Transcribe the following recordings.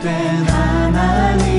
된 하나님.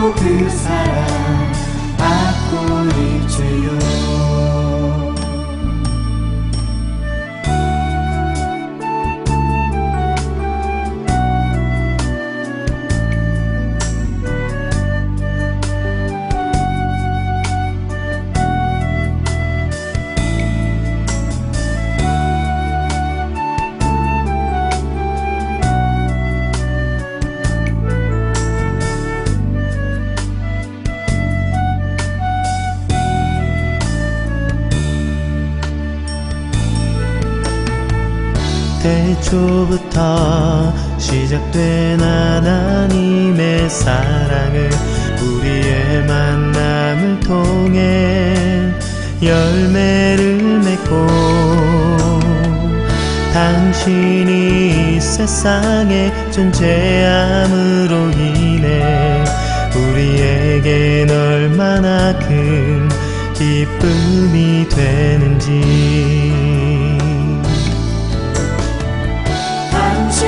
sobre 애초부터 시작된 하나님의 사랑을 우리의 만남을 통해 열매를 맺고 당신이 이 세상에 존재함으로 인해 우리에겐 얼마나 큰 기쁨이 되는지.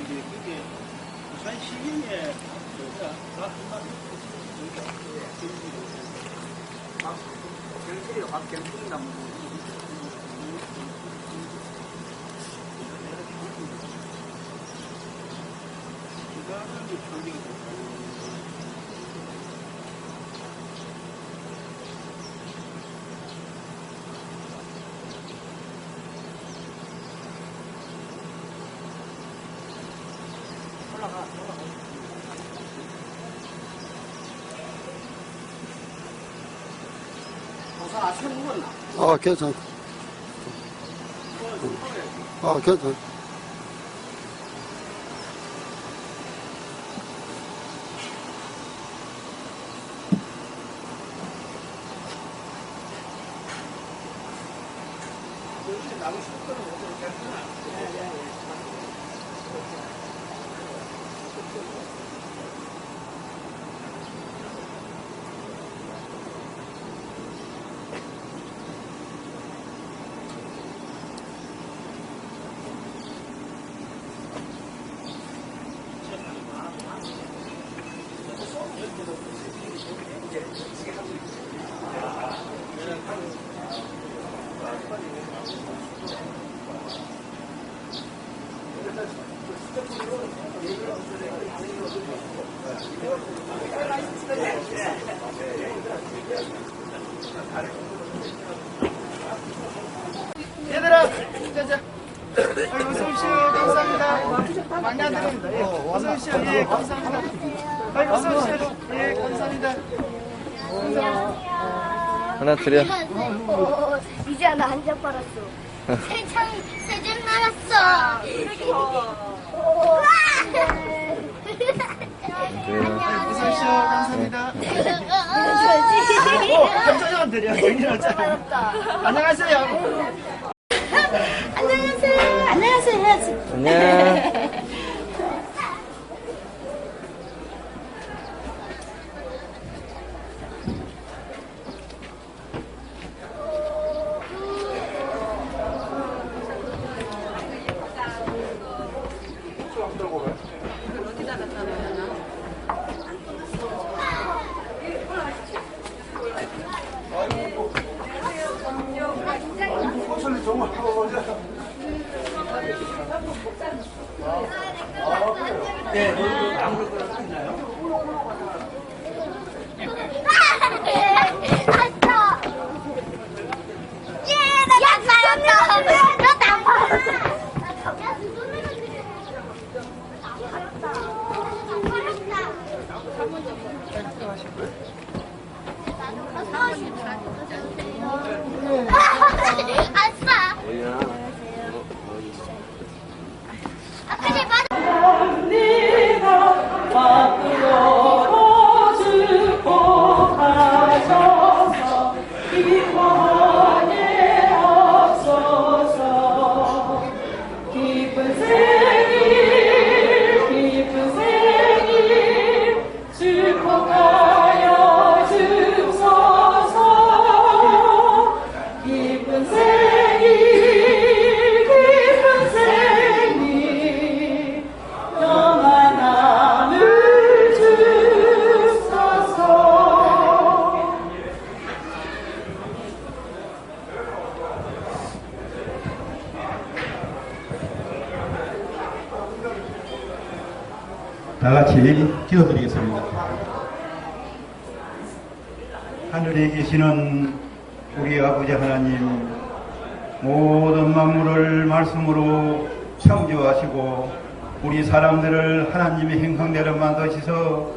저기 그게 부산 시민의 그가 다 한마디 여기가 아, 괜찮아. 아, 괜찮아. 얘들아, 자자. 어서 오십시오. 감사합니다. 많이 안 드립니다. 예. 어서 오십시오. 예, 감사합니다. 아이고, 어서 오십시오. 예, 감사합니다. 하나 드려. 어, 이제 하나 한잔 빨았어. 세상 세점 날았어. 우와! 어서 오십시오. 감사합니다. 오, 감사합니다. 드려. 안녕하세요. 안녕하세요. 안녕하세요 해야지. 안녕. 다 같이 기도드리겠습니다. 하늘에 계시는 우리 아버지 하나님, 모든 만물을 말씀으로 창조하시고 우리 사람들을 하나님의 행성대로 만드셔서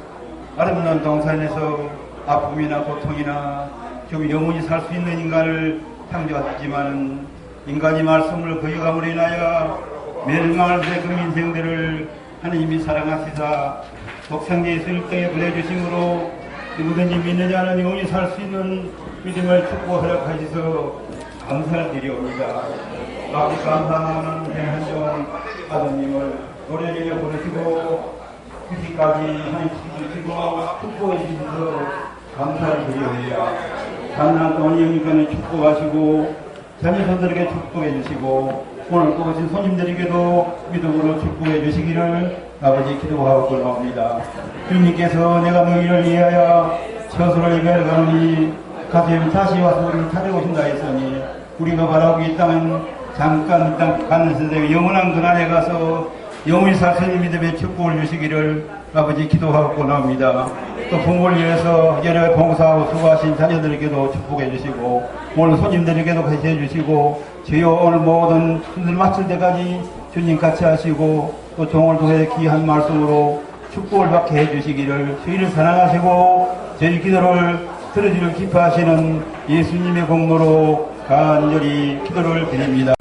아름다운 동산에서 아픔이나 고통이나 좀 영원히 살 수 있는 인간을 창조하셨지만 인간이 말씀을 거역함으로 인하여 멸망할 때그 인생들을 하나님이 사랑하시사 독생자 예수를 땅에 보내주심으로 누구든지 믿는 자는 영원히 살 수 있는 믿음을 축복 허락하셔서 감사를 드리옵니다. 아버지 감사하는 대한종 아드님을 노래에 보내시고 휴지까지 하나님 주시고 축복해 주셔서 감사를 드리옵니다. 잔난 돈이니까는 축복하시고 자녀선들에게 축복해 주시고 오늘 꼭 오신 손님들에게도 믿음으로 축복해 주시기를 아버지 기도하고 권합니다. 주님께서 내가 너희를 위하여 처소를 이별가노니 가슴 다시 와서 우리를 찾아오신다 했으니 우리가 바라고 이 땅은 잠깐 땅 가는 세상에 영원한 그날에 가서 수 있는 믿음의 축복을 주시기를 아버지 기도하고 나옵니다. 또 부모를 위해서 여러 봉사하고 수고하신 자녀들에게도 축복해 주시고 오늘 손님들에게도 같이 해주시고 주여 오늘 모든 순들 마칠 때까지 주님 같이 하시고 또 종을 통해 귀한 말씀으로 축복을 받게 해주시기를 주의를 사랑하시고 저희 기도를 들어주를 기뻐하시는 예수님의 공로로 간절히 기도를 드립니다.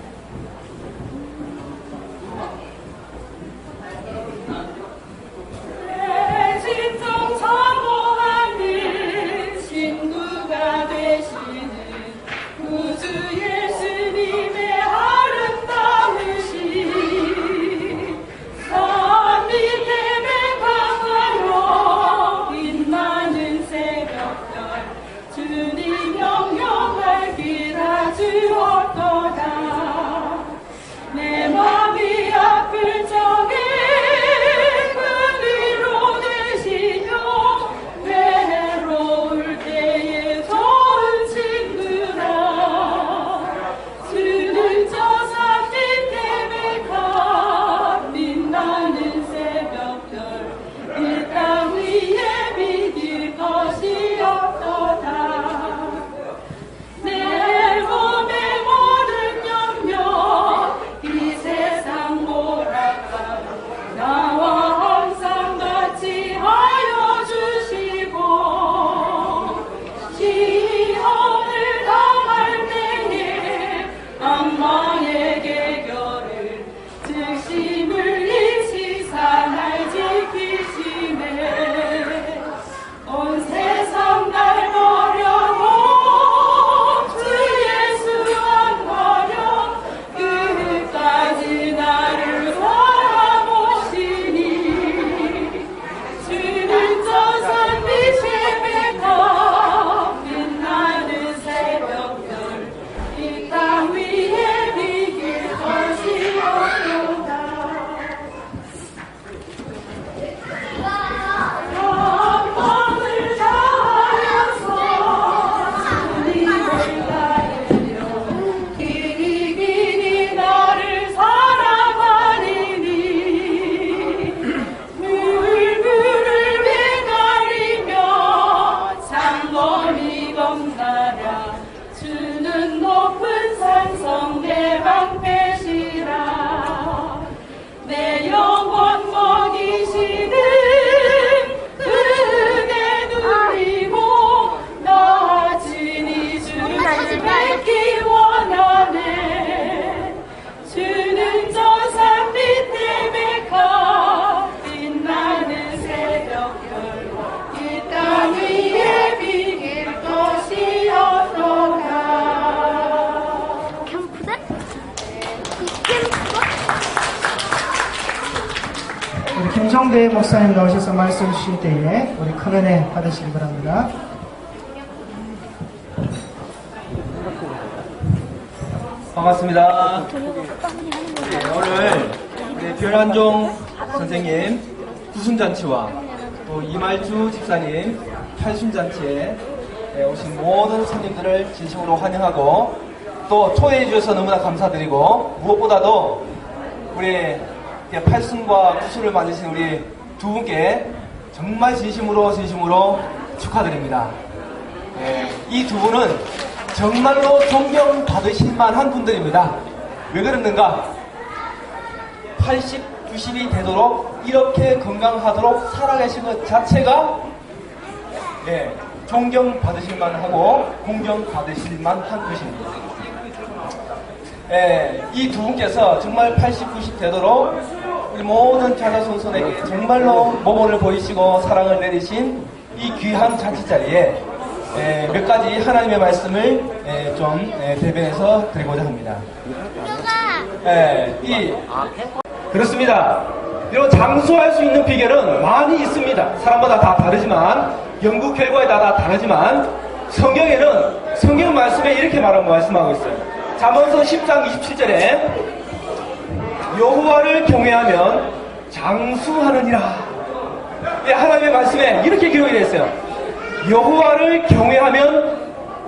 목사님 나오셔서 말씀 주실 때에 우리 큰 은혜 받으시기 바랍니다. 반갑습니다. 네, 오늘 우리 변한종 선생님 구순잔치와 또 이말주 집사님 팔순잔치에 네, 오신 모든 손님들을 진심으로 환영하고 또 초대해 주셔서 너무나 감사드리고 무엇보다도 우리 팔순과 구순을 만드신 우리 두 분께 정말 진심으로 진심으로 축하드립니다. 네, 이두 분은 정말로 존경받으실 만한 분들입니다. 왜 그랬는가? 80, 90이 되도록 이렇게 건강하도록 살아계신 것 자체가 예, 존경받으실 만하고 공경받으실 만한 것입니다. 예, 이 두 분께서 정말 80, 90 되도록 우리 모든 자녀 손손에게 정말로 모범을 보이시고 사랑을 내리신 이 귀한 잔치 자리에 예, 몇 가지 하나님의 말씀을 예, 좀 예, 대변해서 드리고자 합니다. 예, 이 그렇습니다. 이런 장수할 수 있는 비결은 많이 있습니다. 사람마다 다 다르지만 연구 결과에 따라 다르지만 성경에는 성경 말씀에 이렇게 말하고 말씀하고 있어요. 잠언서 10장 27절에 여호와를 경외하면 장수하느니라. 예, 하나님의 말씀에 이렇게 기록이 되어 있어요. 여호와를 경외하면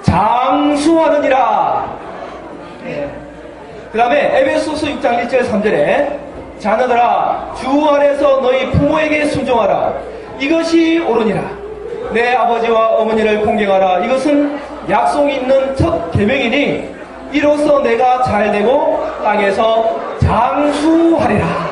장수하느니라. 그 다음에 에베소서 6장 1절 3절에 자녀들아 주 안에서 너희 부모에게 순종하라 이것이 옳으니라 내 아버지와 어머니를 공경하라 이것은 약속이 있는 첫 계명이니 이로써 내가 잘되고 땅에서 장수하리라